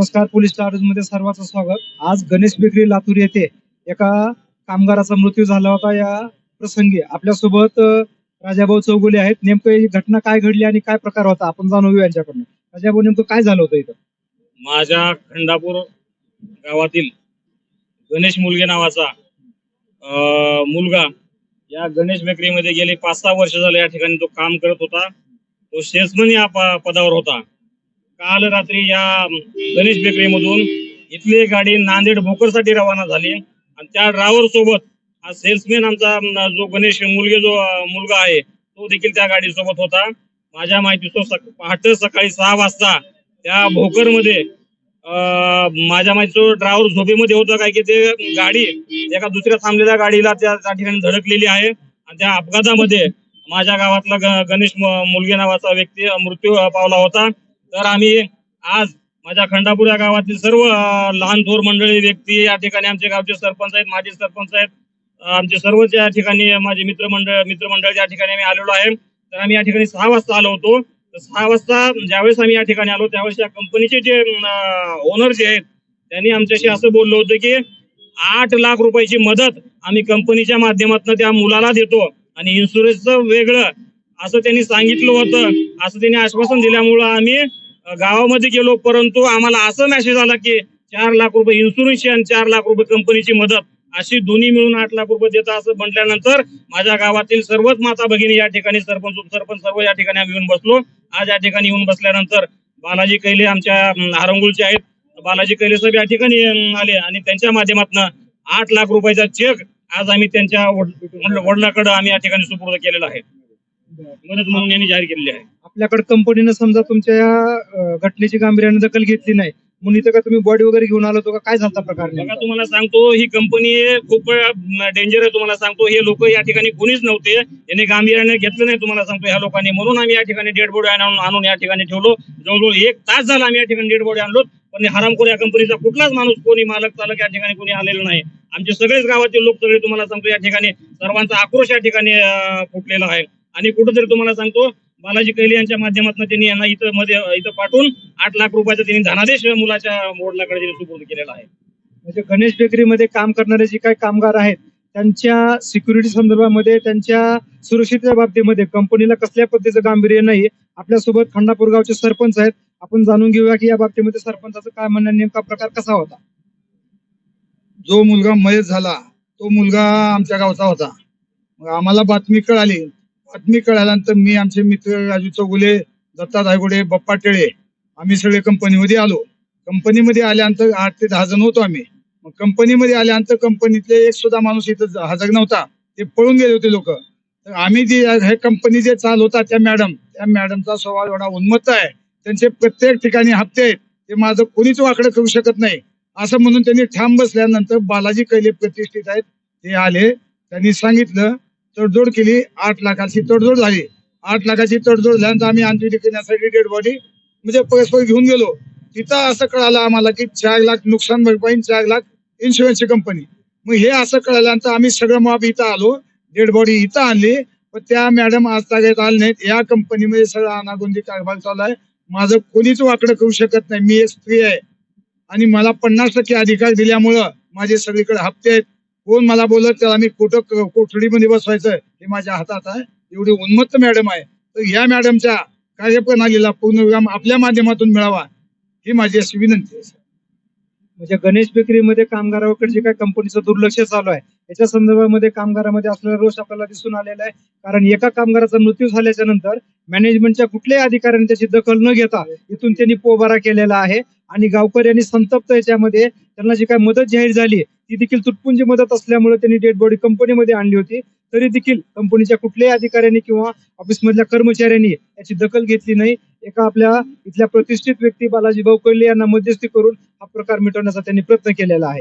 नमस्कार पोलीस स्टार्समध्ये सर्वांचं स्वागत. आज गणेश बेकरी लातूर येथे एका कामगाराचा मृत्यू झाला होता. या प्रसंगी आपल्यासोबत राजाभाऊ चौगुले आहेत. नेमकं ही घटना काय घडली आणि काय प्रकार होता? आपण जाणून घेऊ यांच्याकडून. राजाभाऊ नेमकं काय झालं होतं इथं? माझ्या खंडापूर गावातील गणेश मुलगे नावाचा अं, मुलगा या गणेश बेकरीमध्ये गेले पाच सहा वर्ष झाले या ठिकाणी तो काम करत होता. तो सेल्समन या प- पदावर होता. काल रात्री या गणेश बेकरीमधून इथली गाडी नांदेड भोकरसाठी रवाना झाली. आणि त्या ड्रायव्हर सोबत हा सेल्समॅन आमचा जो गणेश मुलगे जो मुलगा आहे तो देखील त्या गाडी सोबत होता. माझ्या माहितीचं सक- पहाटे सकाळी सहा वाजता त्या भोकरमध्ये माझ्या माहितीचं ड्रायव्हर झोपेमध्ये होता काय की ते गाडी एका दुसऱ्या थांबलेल्या गाडीला त्या ठिकाणी धडकलेली आहे. आणि त्या अपघातामध्ये माझ्या गावातला ग- गणेश मुलगे नावाचा व्यक्ती मृत्यू पावला होता. तर आम्ही आज माझ्या खंडापूर या गावातील सर्व लहान थोर मंडळी व्यक्ती या ठिकाणी आमचे गावचे सरपंच आहेत माजी सरपंच आहेत. आमचे सर्वच या ठिकाणी माझे मित्रमंडळ मित्रमंडळ या ठिकाणी आम्ही आलेलो आहे. तर आम्ही या ठिकाणी सहा वाजता आलो होतो. सहा वाजता ज्यावेळेस आम्ही या ठिकाणी आलो त्यावेळेस या कंपनीचे जे ओनर जे आहेत त्यांनी आमच्याशी असं बोललं होतं की आठ लाख रुपयाची मदत आम्ही कंपनीच्या माध्यमातून त्या मुलाला देतो आणि इन्शुरन्सचं वेगळं असं त्यांनी सांगितलं होतं. असं त्यांनी आश्वासन दिल्यामुळं आम्ही गावामध्ये गेलो परंतु आम्हाला असं मेसेज आला की चार लाख रुपये इन्शुरन्सची आणि चार लाख रुपये कंपनीची मदत अशी दोन्ही मिळून आठ लाख रुपये देता असं म्हटल्यानंतर माझ्या गावातील सर्वच माता भगिनी या ठिकाणी सरपंच उपसरपंच सर्व या ठिकाणी आम्ही येऊन बसलो. आज या ठिकाणी येऊन बसल्यानंतर बालाजी कैले आमच्या हारंगुळचे आहेत. बालाजी कैले साहेब या ठिकाणी आले आणि त्यांच्या माध्यमातून आठ लाख रुपयाचा चेक आज आम्ही त्यांच्या वडिलाकडे आम्ही या ठिकाणी सुपूर्द केलेला आहे. मदत म्हणून यांनी जाहीर केलेली आहे. आपल्याकडे कंपनीनं समजा तुमच्या या घटनेची गांभीर्याने दखल घेतली नाही म्हणून इथं का तुम्ही बॉडी वगैरे घेऊन आलो का? काय झाला प्रकार बघा? तुम्हाला सांगतो ही कंपनी खूप डेंजर आहे तुम्हाला सांगतो. हे लोक या ठिकाणी कोणीच नव्हते. यांनी गांभीर्याने घेतलं नाही तुम्हाला सांगतो. ह्या लोकांनी म्हणून आम्ही या ठिकाणी डेड बॉडी आणून आणून या ठिकाणी ठेवलो. जवळजवळ एक तास झाला आम्ही या ठिकाणी डेड बॉडी आणलो. पण हरामखोर या कंपनीचा कुठलाच माणूस कोणी मालक चालक या ठिकाणी कोणी आलेला नाही. आमचे सगळेच गावातील लोक सगळे तुम्हाला सांगतो या ठिकाणी सर्वांचा आक्रोश या ठिकाणी फुटलेला आहे. आणि कुठेतरी तुम्हाला सांगतो बालाजी कैले यांच्या माध्यमातून त्यांनी यांना इथं मध्ये इथं पाठवून आठ लाख रुपयाचा त्यांनी धनादेश मुलाच्या वडिलाकडे त्यांनी सुपूर्द केलेला आहे. म्हणजे गणेश बेकरीमध्ये काम करणारे जे काही कामगार आहेत त्यांच्या सिक्युरिटी संदर्भामध्ये त्यांच्या सुरक्षिततेच्या बाबतीमध्ये कंपनीला कसल्या पद्धतीचं गांभीर्य नाही आपल्यासोबत खंडापूर गावचे सरपंच आहेत आपण जाणून घेऊया की या बाबतीमध्ये सरपंचाचं काय म्हणणं नेमका प्रकार कसा होता? जो मुलगा मयत झाला तो मुलगा आमच्या गावचा होता. मग आम्हाला बातमी कळाली बातमी कळाल्यानंतर मी आमचे मित्र राजू चौगुले दत्ता धायगुडे बप्पा टेळे आम्ही सगळे कंपनीमध्ये आलो. कंपनीमध्ये आल्यानंतर आठ ते दहा जण होतो आम्ही. मग कंपनीमध्ये आल्यानंतर कंपनीतले एक सुद्धा माणूस इथं हजर नव्हता. ते पळून गेले होते लोक. तर आम्ही जे हे कंपनी जे चालवतात त्या मॅडम त्या मॅडमचा स्वभाव एवढा उन्मत्त आहे. त्यांचे प्रत्येक ठिकाणी हप्ते आहेत. ते माझं कोणीच वाकडं करू शकत नाही. असं म्हणून त्यांनी ठाम बसल्यानंतर बालाजी कैले प्रतिष्ठित आहेत. ते आले. त्यांनी सांगितलं तडजोड केली. आठ लाखाची तडजोड झाली. आठ लाखाची तडजोड झाल्यानंतर आम्ही अंत्यविधी करण्यासाठी डेड बॉडी म्हणजे परस्पर घेऊन गेलो. तिथं असं कळालं आम्हाला की चार लाख नुकसान भरपाई चार लाख इन्शुरन्सची कंपनी मग हे असं कळल्यानंतर आम्ही सगळं माप इथं आलो. डेड बॉडी इथं आणली. पण त्या मॅडम आज तागेत आले नाहीत. या कंपनीमध्ये सगळं अनागोंदी कारभार चालू आहे. माझं कोणीच वाकडं करू शकत नाही. मी एक स्त्री आहे. आणि मला पन्नास टक्के अधिकार दिल्यामुळं माझे सगळीकडे हप्ते आहेत. कोण मला बोलत त्याला मी कुठं कोठडीमध्ये बसवायचं हे माझ्या हातात आहे. एवढी उन्मत्त मॅडम आहे. तर ह्या मॅडमच्या कार्यप्रणालीला पूर्णविराम आपल्या माध्यमातून मिळावा ही माझी अशी विनंती आहे म्हणजे गणेश बेकरीमध्ये कामगाराकडे जे काही कंपनीचं दुर्लक्ष चालू आहे याच्या संदर्भामध्ये कामगारामध्ये असलेला रोष आपल्याला दिसून आलेला आहे. कारण एका कामगाराचा मृत्यू झाल्याच्यानंतर मॅनेजमेंटच्या कुठल्याही अधिकाऱ्यांनी त्याची दखल न घेता इथून त्यांनी पोबारा केलेला आहे. आणि गावकऱ्यांनी संतप्त याच्यामध्ये त्यांना जी काही मदत जाहीर झाली ती देखील तुटपुंजी मदत असल्यामुळे त्यांनी डेड बॉडी कंपनीमध्ये आणली होती. तरी देखील कंपनीच्या कुठल्याही अधिकाऱ्यांनी किंवा ऑफिस मधल्या कर्मचाऱ्यांनी याची दखल घेतली नाही. एका आपल्या इथल्या प्रतिष्ठित व्यक्ती बालाजी भाऊ कैले यांना मध्यस्थी करून हा प्रकार मिटवण्याचा त्यांनी प्रयत्न केलेला आहे.